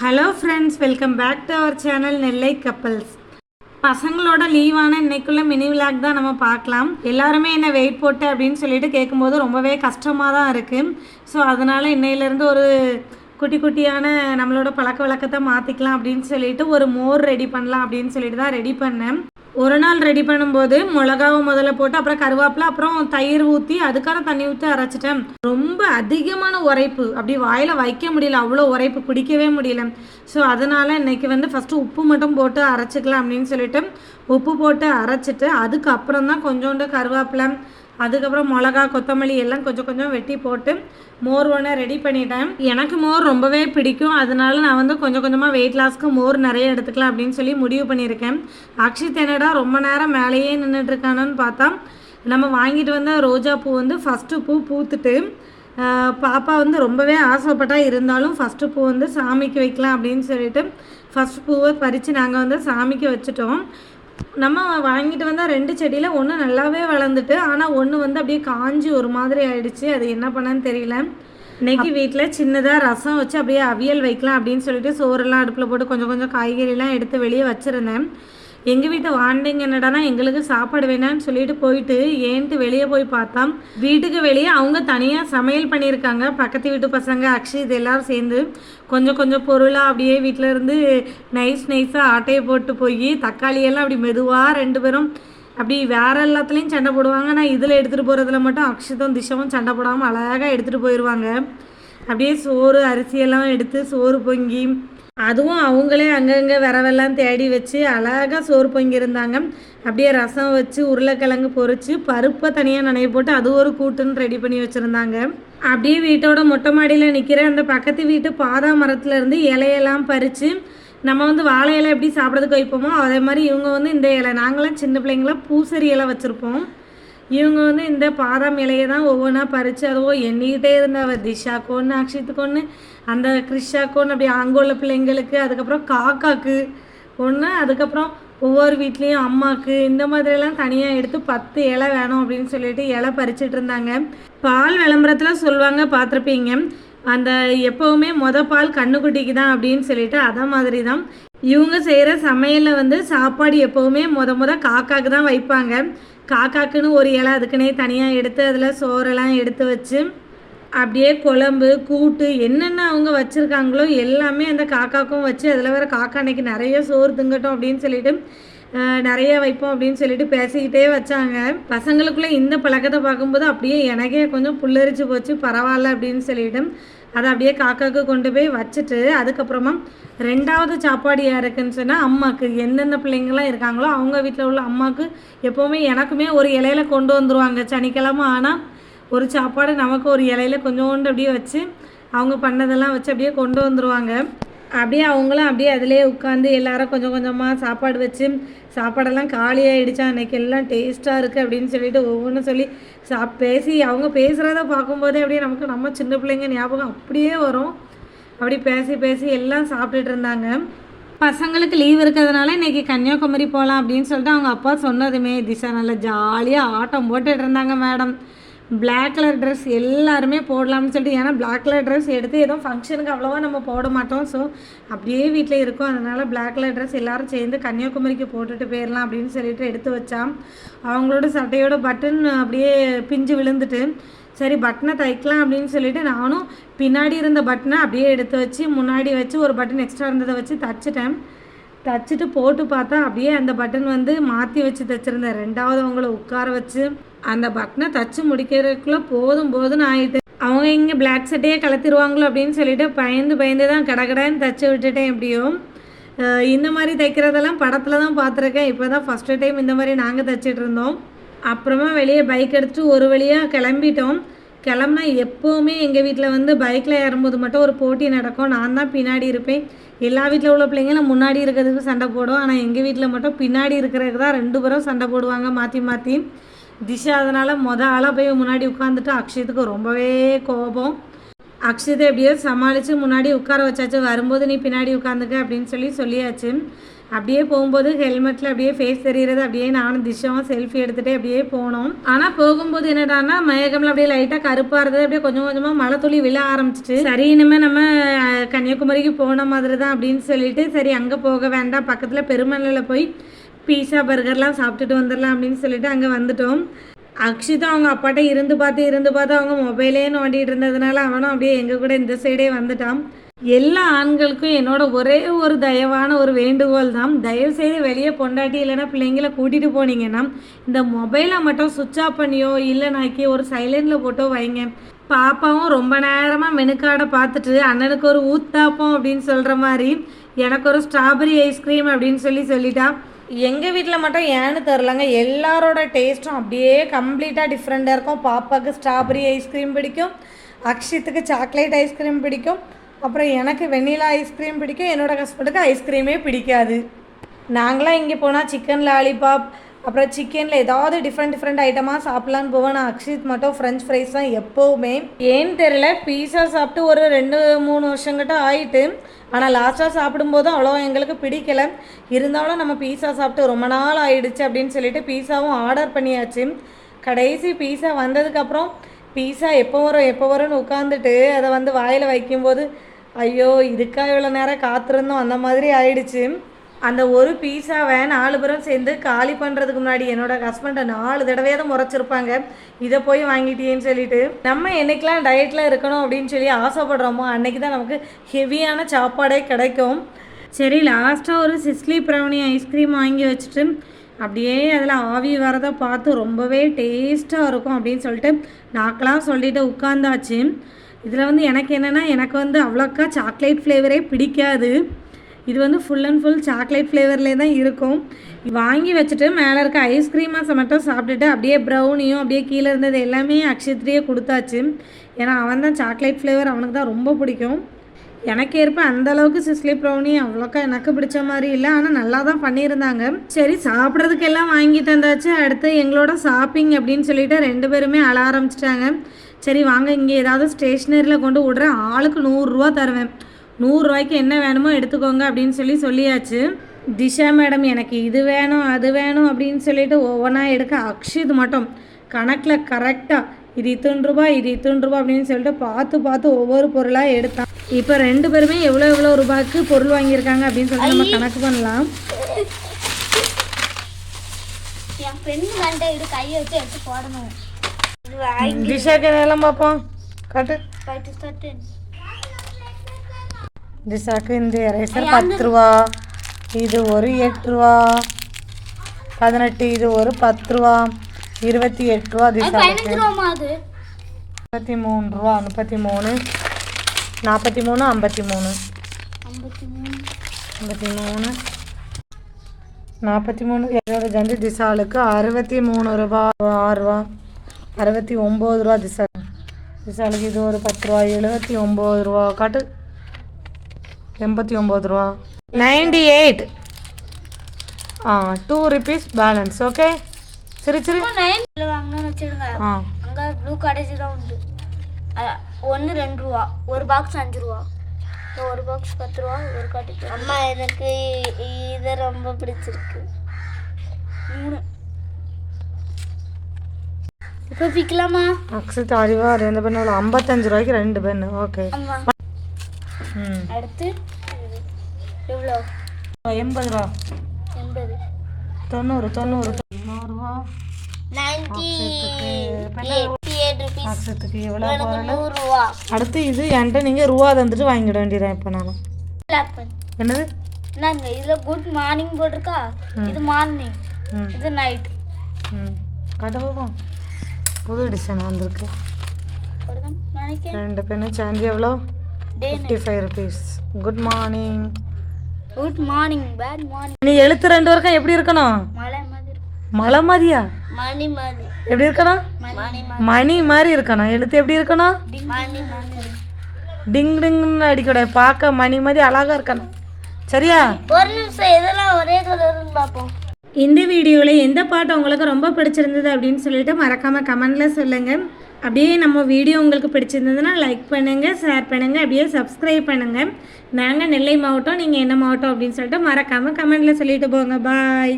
Hello friends welcome back to our channel Nellai couples பசங்களோட லீவான இன்னைக்குள்ள மினி விளாக் தான் நம்ம பார்க்கலாம். எல்லாருமே என்ன வெயிட் போட்டு அப்படின்னு சொல்லிட்டு கேட்கும்போது ரொம்பவே கஷ்டமாக தான் இருக்குது ஸோ அதனால் இன்னையிலேருந்து ஒரு குட்டி குட்டியான நம்மளோட பழக்க வழக்கத்தை மாற்றிக்கலாம் அப்படின்னு சொல்லிட்டு ஒரு மோர் ரெடி பண்ணலாம் அப்படின்னு சொல்லிட்டு தான் ரெடி பண்ணேன். ஒரு நாள் ரெடி பண்ணும்போது மிளகாவை முதல்ல போட்டு அப்புறம் கருவேப்பிலை அப்புறம் தயிர் ஊற்றி அதுக்கான தண்ணி ஊற்றி அரைச்சிட்டேன். ரொம்ப அதிகமான உரைப்பு. அப்படி வாயில் வைக்க முடியல. அவ்வளோ உரைப்பு. குடிக்கவே முடியல. ஸோ அதனால் இன்னைக்கு வந்து ஃபஸ்ட்டு உப்பு மட்டும் போட்டு அரைச்சிக்கலாம் அப்படின்னு சொல்லிட்டு உப்பு போட்டு அரைச்சிட்டு அதுக்கப்புறம் தான் கொஞ்சோண்டு கருவேப்பிலை அதுக்கப்புறம் மிளகா கொத்தமல்லி எல்லாம் கொஞ்சம் கொஞ்சம் வெட்டி போட்டு மோர் ஒன்று ரெடி பண்ணிட்டேன். எனக்கு மோர் ரொம்பவே பிடிக்கும். அதனால நான் வந்து கொஞ்சம் கொஞ்சமாக வெயிட் லாஸ்க்கு மோர் நிறைய எடுத்துக்கலாம் அப்படின்னு சொல்லி முடிவு பண்ணியிருக்கேன். அக்ஷித் என்னடா ரொம்ப நேரம் மேலேயே நின்றுட்டு பார்த்தா நம்ம வாங்கிட்டு வந்த ரோஜா பூ வந்து ஃபஸ்ட்டு பூ பூத்துட்டு பாப்பா வந்து ரொம்பவே ஆசைப்பட்டா இருந்தாலும் ஃபஸ்ட்டு பூ வந்து சாமிக்கு வைக்கலாம் அப்படின்னு சொல்லிட்டு ஃபஸ்ட் பூவை பறித்து நாங்கள் வந்து சாமிக்கு வச்சுட்டோம். நம்ம வாங்கிட்டு வந்தால் ரெண்டு செடியில் ஒன்று நல்லாவே வளர்ந்துட்டு ஆனால் ஒன்று வந்து அப்படியே காஞ்சி ஒரு மாதிரி ஆயிடுச்சு. அது என்ன பண்ணன்னு தெரியல. இன்னைக்கு வீட்டில் சின்னதாக ரசம் வச்சு அப்படியே அவியல் வைக்கலாம் அப்படின்னு சொல்லிட்டு சோறெல்லாம் அடுப்பில் போட்டு கொஞ்சம் கொஞ்சம் காய்கறிலாம் எடுத்து வெளியே வச்சுருந்தேன். எங்கள் வீட்டு வாண்டிங்க என்னடானா எங்களுக்கு சாப்பாடு வேணாம்னு சொல்லிட்டு போயிட்டு ஏன்ட்டு வெளியே போய் பார்த்தா வீட்டுக்கு வெளியே அவங்க தனியாக சமையல் பண்ணியிருக்காங்க. பக்கத்து வீட்டு பசங்க அக்ஷித் எல்லாரும் சேர்ந்து கொஞ்சம் கொஞ்சம் பொருளாக அப்படியே வீட்டில் இருந்து நைஸ் நைஸாக ஆட்டையை போட்டு போய் தக்காளியெல்லாம் அப்படி மெதுவாக ரெண்டு பேரும் அப்படி வேற எல்லாத்துலேயும் சண்டை போடுவாங்க. நான் இதில் எடுத்துகிட்டு போகிறதுல மட்டும் அக்ஷித்தும் திஷமும் சண்டை போடாமல் அழகாக எடுத்துகிட்டு போயிடுவாங்க அப்படியே சோறு அரிசியெல்லாம் எடுத்து சோறு பொங்கி அதுவும் அவங்களே அங்கங்கே விரவெல்லாம் தேடி வச்சு அழகாக சோறு பொங்கியிருந்தாங்க. அப்படியே ரசம் வச்சு உருளைக்கிழங்கு பொறிச்சு பருப்பை தனியாக நனைய போட்டு அது ஒரு கூட்டுன்னு ரெடி பண்ணி வச்சுருந்தாங்க. அப்படியே வீட்டோட மொட்டை மாடியில் நிற்கிற அந்த பக்கத்து வீட்டு பாதா மரத்துலேருந்து இலையெல்லாம் பறித்து நம்ம வந்து வாழை இலை எப்படி சாப்பிட்றதுக்கு வைப்போமோ அதே மாதிரி இவங்க வந்து இந்த இலை நாங்களாம் சின்ன பிள்ளைங்களாம் பூசரி இலை வச்சுருப்போம். இவங்க வந்து இந்த பாதாம் இலையை தான் ஒவ்வொன்றா பறித்து அதுவோ எண்ணிக்கிட்டே இருந்தவ. திஷாக்கோன்னு அக்ஷித்துக்கொன்று அந்த கிறிஷாக்கோன்னு அப்படி அங்கே உள்ள பிள்ளைங்களுக்கு அதுக்கப்புறம் காக்காக்கு ஒன்று அதுக்கப்புறம் ஒவ்வொரு வீட்லேயும் அம்மாவுக்கு இந்த மாதிரிலாம் தனியாக எடுத்து பத்து இலை வேணும் அப்படின்னு சொல்லிட்டு இலை பறிச்சிட்டு இருந்தாங்க. பால் விளம்பரத்தில் சொல்லுவாங்க பார்த்துருப்பீங்க. அந்த எப்போவுமே மொத பால் கண்ணுக்குட்டிக்கு தான் அப்படின்னு சொல்லிட்டு அதை மாதிரி தான் இவங்க செய்கிற சமையலில் வந்து சாப்பாடு எப்போவுமே மொத மொத காக்காக்கு தான் வைப்பாங்க. காக்காக்குன்னு ஒரு இலை அதுக்குன்னே தனியாக எடுத்து அதில் சோறெல்லாம் எடுத்து வச்சு அப்படியே குழம்பு கூட்டு என்னென்ன அவங்க வச்சுருக்காங்களோ எல்லாமே அந்த காக்காக்கும் வச்சு அதில் வர காக்கா அன்னைக்கு நிறைய சோறு திங்கட்டும் அப்படின்னு சொல்லிட்டு நிறைய வைப்போம் அப்படின்னு சொல்லிட்டு பேசிக்கிட்டே வச்சாங்க. பசங்களுக்குள்ளே இந்த பழக்கத்தை பார்க்கும்போது அப்படியே எனக்கே கொஞ்சம் புல்லரிச்சு போச்சு. பரவாயில்ல அப்படின்னு சொல்லிட்டு அதை அப்படியே காக்காவுக்கு கொண்டு போய் வச்சுட்டு அதுக்கப்புறமா ரெண்டாவது சாப்பாடு யாருக்குன்னு சொன்னால் அம்மாவுக்கு எந்தெந்த பிள்ளைங்களாம் இருக்காங்களோ அவங்க வீட்டில் உள்ள அம்மாவுக்கு எப்போவுமே எனக்குமே ஒரு இலையில கொண்டு வந்துருவாங்க சனிக்கிழமை. ஆனால் ஒரு சாப்பாடு நமக்கு ஒரு இலையில கொஞ்சோண்டு அப்படியே வச்சு அவங்க பண்ணதெல்லாம் வச்சு அப்படியே கொண்டு வந்துடுவாங்க அப்படியே அவங்களும் அப்படியே அதிலே உட்காந்து எல்லாரும் கொஞ்சம் கொஞ்சமாக சாப்பாடு வச்சு சாப்பாடெல்லாம் காலியாகிடுச்சா அன்றைக்கி எல்லாம் டேஸ்ட்டாக இருக்குது அப்படின்னு சொல்லிட்டு ஒவ்வொன்றும் சொல்லி சாப் பேசி அவங்க பேசுகிறத பார்க்கும்போதே அப்படியே நமக்கு நம்ம சின்ன பிள்ளைங்க ஞாபகம் அப்படியே வரும். அப்படி பேசி பேசி எல்லாம் சாப்பிட்டுட்டு இருந்தாங்க. பசங்களுக்கு லீவ் இருக்கிறதுனால இன்றைக்கி கன்னியாகுமரி போகலாம் அப்படின்னு சொல்லிட்டு அவங்க அப்பா சொன்னதுமே திசா நல்லா ஜாலியாக ஆட்டம் போட்டுட்டு இருந்தாங்க மேடம் பிளாக் கலர் ட்ரெஸ் எல்லாருமே போடலாம்னு சொல்லிட்டு ஏன்னா பிளாக் கலர் ட்ரெஸ் எடுத்து ஏதோ ஃபங்க்ஷனுக்கு அவ்வளோவா நம்ம போட மாட்டோம். ஸோ அப்படியே வீட்டில் இருக்கும். அதனால் பிளாக் கலர் ட்ரெஸ் எல்லாரும் சேர்ந்து கன்னியாகுமரிக்கு போட்டுட்டு போயிடலாம் அப்படின்னு சொல்லிட்டு எடுத்து வச்சான் அவங்களோட சட்டையோட பட்டன் அப்படியே பிஞ்சு விழுந்துட்டு சரி பட்டனை தைக்கலாம் அப்படின்னு சொல்லிட்டு நானும் பின்னாடி இருந்த பட்டனை அப்படியே எடுத்து வச்சு முன்னாடி வச்சு ஒரு பட்டன் எக்ஸ்ட்ரா இருந்ததை வச்சு தச்சிட்டேன். தச்சுட்டு போட்டு பார்த்தா அப்படியே அந்த பட்டன் வந்து மாற்றி வச்சு தைச்சிருந்தேன். ரெண்டாவது அவங்கள உட்கார வச்சு அந்த பக்னை தச்சு முடிக்கிறதுக்குள்ளே போதும் போதும்னு ஆயிட்டு அவங்க இங்கே பிளாக் சட்டையே கலத்திடுவாங்களோ அப்படின்னு சொல்லிட்டு பயந்து பயந்து தான் கடகடன்னு தச்சு விட்டுட்டேன் எப்படியும். இந்த மாதிரி தைக்கிறதெல்லாம் படத்தில் தான் பார்த்துருக்கேன். இப்போ தான் ஃபஸ்ட்டு டைம் இந்த மாதிரி நாங்கள் தைச்சிட்டு இருந்தோம். அப்புறமா வெளியே பைக் அடித்து ஒரு வழியாக கிளம்பிட்டோம். கிளம்புனா எப்போவுமே எங்கள் வீட்டில் வந்து பைக்கில் ஏறும்போது மட்டும் ஒரு போட்டி நடக்கும். நான் தான் பின்னாடி இருப்பேன். எல்லா வீட்டில் உள்ள பிள்ளைங்களும் முன்னாடி இருக்கிறதுக்கு சண்டை போடும். ஆனால் எங்கள் வீட்டில் மட்டும் பின்னாடி இருக்கிறதுக்கு தான் ரெண்டு பேரும் சண்டை போடுவாங்க மாற்றி மாற்றி திஷா அதனால் மொதல் ஆளாக போய் முன்னாடி உட்காந்துட்டு அக்ஷயத்துக்கு ரொம்பவே கோபம். அக்ஷயத்தை எப்படியோ சமாளித்து முன்னாடி உட்கார வச்சாச்சு வரும்போது நீ பின்னாடி உட்காந்துக்க அப்படின்னு சொல்லி சொல்லியாச்சு. அப்படியே போகும்போது ஹெல்மெட்டில் அப்படியே ஃபேஸ் தெரிகிறது அப்படியே நானும் திஷாவும் செல்ஃபி எடுத்துகிட்டே அப்படியே போனோம். ஆனால் போகும்போது என்னடான்னா மேகமில் அப்படியே லைட்டாக கருப்பாக இருந்தது. அப்படியே கொஞ்சம் கொஞ்சமாக மழை துளி விழ ஆரம்பிச்சிட்டு சரி இனிமேல் நம்ம கன்னியாகுமரிக்கு போன மாதிரி தான் அப்படின்னு சொல்லிட்டு சரி அங்கே போக வேண்டாம். பக்கத்தில் பெருமலையில் போய் பீஸா பர்கர்லாம் சாப்பிட்டுட்டு வந்துடலாம் அப்படின்னு சொல்லிட்டு அங்கே வந்துட்டோம். அக்ஷிதா அவங்க அப்பாட்ட இருந்து பார்த்து இருந்து பார்த்து அவங்க மொபைலே நோண்டிகிட்டு இருந்ததுனால அவனும் அப்படியே எங்கள் கூட இந்த சைடே வந்துட்டான். எல்லா ஆண்களுக்கும் என்னோட ஒரே ஒரு தயவான ஒரு வேண்டுகோள் தான். தயவு செய்து வெளியே பொண்டாட்டி இல்லைன்னா பிள்ளைங்கள கூட்டிகிட்டு போனீங்கன்னா இந்த மொபைலை மட்டும் சுவிட்ச் ஆஃப் பண்ணியோ இல்லைனாக்கி ஒரு சைலண்டில் போட்டோ வைங்க. பாப்பாவும் ரொம்ப நேரமாக மெனுக்காடை பார்த்துட்டு அண்ணனுக்கு ஒரு ஊத்தாப்பம் அப்படின்னு சொல்கிற மாதிரி எனக்கு ஒரு ஸ்ட்ராபெரி ஐஸ்கிரீம் அப்படின்னு சொல்லி சொல்லிட்டான் எங்கள் வீட்டில் மட்டும் ஏன்னு தெரிலங்க எல்லாரோட டேஸ்ட்டும் அப்படியே கம்ப்ளீட்டாக டிஃப்ரெண்ட்டாக இருக்கும். பாப்பாவுக்கு ஸ்ட்ராபெரி ஐஸ்கிரீம் பிடிக்கும். அக்ஷித்துக்கு சாக்லேட் ஐஸ்கிரீம் பிடிக்கும். அப்புறம் எனக்கு வெண்ணிலா ஐஸ்கிரீம் பிடிக்கும். என்னோட ஹஸ்பண்டுக்கு ஐஸ்கிரீமே பிடிக்காது. நாங்களாம் இங்கே போனால் சிக்கன் லாலிபாப் அப்புறம் சிக்கனில் ஏதாவது டிஃப்ரெண்ட் டிஃப்ரெண்ட் ஐட்டமாக சாப்பிட்லான்னு போவேன். நான் அக்ஷித் மட்டும் ஃப்ரெஞ்ச் ஃப்ரைஸ் தான் எப்போவுமே. ஏன்னு தெரியல பீஸா சாப்பிட்டு ஒரு ரெண்டு மூணு வருஷங்கிட்ட ஆயிட்டு ஆனால் லாஸ்ட்டாக சாப்பிடும்போது அவ்வளோ எங்களுக்கு பிடிக்கல. இருந்தாலும் நம்ம பீஸா சாப்பிட்டு ரொம்ப நாள் ஆயிடுச்சு அப்படின்னு சொல்லிட்டு பீஸாவும் ஆர்டர் பண்ணியாச்சு. கடைசி பீஸா வந்ததுக்கப்புறம் பீஸா எப்போ வரும் எப்போ வரும்னு உட்காந்துட்டு அதை வந்து வாயில் வைக்கும்போது ஐயோ இதுக்கா இவ்வளோ நேரம் காத்திருந்தோம் அந்த மாதிரி ஆயிடுச்சு. அந்த ஒரு பீஸாவை நாலு பேரும் சேர்ந்து காலி பண்ணுறதுக்கு முன்னாடி என்னோட ஹஸ்பண்டை நாலு தடவையாவது முறைச்சிருப்பாங்க. இதை போய் வாங்கிட்டியேன்னு சொல்லிட்டு. நம்ம என்னைக்கெலாம் டயட்டில் இருக்கணும் அப்படின்னு சொல்லி ஆசைப்படுறோமோ அன்னைக்கு தான் நமக்கு ஹெவியான சாப்பாடே கிடைக்கும். சரி லாஸ்ட்டாக ஒரு சிஸ்லி ப்ரௌனி ஐஸ்கிரீம் வாங்கி வச்சுட்டு அப்படியே அதில் ஆவி வரதை பார்த்து ரொம்பவே டேஸ்ட்டாக இருக்கும் அப்படின்னு சொல்லிட்டு நாக்கெலாம் சொல்லிட்டு உட்காந்தாச்சு இதில் வந்து எனக்கு என்னென்னா எனக்கு வந்து அவ்வளோக்கா சாக்லேட் ஃப்ளேவரே பிடிக்காது. இது வந்து ஃபுல் அண்ட் ஃபுல் சாக்லேட் ஃப்ளேவர்லேயே தான் இருக்கும். வாங்கி வச்சுட்டு மேலே இருக்க ஐஸ்கிரீமாக மட்டும் சாப்பிட்டுட்டு அப்படியே ப்ரௌனியும் அப்படியே கீழே இருந்தது எல்லாமே அக்ஷத்ரியே கொடுத்தாச்சு. ஏன்னா அவன் தான் சாக்லேட் ஃப்ளேவர் அவனுக்கு தான் ரொம்ப பிடிக்கும். எனக்கு ஏற்ப அந்த அளவுக்கு சிஸ்லி ப்ரௌனி அவ்வளோக்கா எனக்கு பிடிச்ச மாதிரி இல்லை. ஆனால் நல்லா தான் பண்ணியிருந்தாங்க. சரி சாப்பிட்றதுக்கு எல்லாம் வாங்கி தந்தாச்சு அடுத்து எங்களோட ஷாப்பிங் அப்படின்னு சொல்லிட்டு ரெண்டு பேருமே அழ ஆரம்பிச்சிட்டாங்க. சரி வாங்க இங்கே ஏதாவது ஸ்டேஷ்னரியில் கொண்டு விடுறேன். ஆளுக்கு நூறுரூவா தருவேன். நூறுரூவாய்க்கு என்ன வேணுமோ எடுத்துக்கோங்க அப்படின்னு சொல்லி சொல்லியாச்சு. திஷா மேடம் எனக்கு இது வேணும் அது வேணும் அப்படின்னு சொல்லிட்டு ஒவ்வொன்றா எடுக்க அக்ஷித் மட்டும். கணக்கில் கரெக்டாக இது இத்தனை ரூபா இது இத்தனை ரூபா அப்படின்னு சொல்லிட்டு பார்த்து பார்த்து ஒவ்வொரு பொருளாக எடுத்தான். இப்போ ரெண்டு பேருமே எவ்வளோ எவ்வளோ ரூபாய்க்கு பொருள் வாங்கியிருக்காங்க அப்படின்னு சொல்லிட்டு நம்ம கணக்கு பண்ணலாம். என் ஃப்ரெண்டு வந்துட்டு இது கையை வச்சு எடுத்து போடணும். திஷாக்கு எல்லாம் பார்ப்போம். காட்டு. திஷாக்கு இந்த எரேசர் பத்து ரூபா. இது ஒரு எட்டு ரூபா. பதினெட்டு இது ஒரு பத்து ரூபா. இருபத்தி எட்டு ரூபா அது முப்பத்தி மூணு ரூபா முப்பத்தி மூணு நாற்பத்தி மூணு ஐம்பத்தி மூணு ஐம்பத்தி மூணு நாற்பத்தி மூணு இருபது ஜண்டு திசாலுக்கு அறுபத்தி மூணு ரூபா ஆறு ரூபா. அறுபத்தி ஒம்பது ரூபா திசா. திசாலுக்கு இது ஒரு பத்து ரூபா எழுபத்தி ஒம்பது ரூபா. காட்டு. எண்பத்தி ஒம்பது ரூபா. Ninety eight. Ah two rupees balance okay சரி சரி. நைன் வாங்கணும்னு வச்சிருங்க அங்கே ப்ளூ கடைசி தான் உண்டு. ஒன்று ரெண்டு ரூபா. ஒரு பாக்ஸ் அஞ்சு ரூபா. ஒரு பாக்ஸ் பத்து ரூபா ஒரு காட்டுக்கு அம்மா எனக்கு இது ரொம்ப பிடிச்சிருக்கு. மூணு. இப்போ விற்கலாமா அக்ஷத் அறிவா ரெண்டு பெண்ணு? ஐம்பத்தஞ்சு ரூபாய்க்கு ரெண்டு பெண்ணு. ஓகே அடுத்து எவ்வளோ? எண்பது ரூபா எண்பது. தொண்ணூறு தொண்ணூறு. தொண்ணூறுரூவா அடுத்து இது என்கிட்ட நீங்கள் ரூபா தந்துட்டு வாங்கிட வேண்டியதான் இப்போ நான். லாக் பண்ணு என்னது? என்னங்க இதில் குட் மார்னிங் போட்டிருக்கா? இது மார்னிங் இது நைட் ம். கட்ட போவோம் புது டிசைன் வந்திருக்கு. ரெண்டு பெண்ணு சாந்தி எவ்வளோ? Fifty five rupees good morning good morning bad morning நீ எழுத்து ரெண்டு வரைக்கும் எப்படி இருக்கணும்? மலை மாதிரியா? மணி மாதிரி. எப்படி இருக்கணும்? மணி மாதிரி. இருக்கணும். எழுத்து எப்படி இருக்கணும்? டிங் டிங்னு அடிக்கூடாது பார்க்க மணி மாதிரி அழகா இருக்கணும். சரியா? ஒரு நிமிஷம் இதெல்லாம் ஒரே கலர்னு பார்ப்போம். இந்த வீடியோவில் எந்த பாட்டு உங்களுக்கு ரொம்ப பிடிச்சிருந்தது அப்படின்னு சொல்லிட்டு மறக்காமல் கமெண்டில் சொல்லுங்கள் அப்படியே நம்ம வீடியோ உங்களுக்கு பிடிச்சிருந்ததுன்னா லைக் பண்ணுங்கள் ஷேர் பண்ணுங்கள் அப்படியே சப்ஸ்கிரைப் பண்ணுங்கள் நாங்கள் நெல்லை மாவட்டம் நீங்கள் என்ன மாவட்டம் அப்படின்னு சொல்லிட்டு மறக்காமல் கமெண்டில் சொல்லிட்டு போங்க. பாய்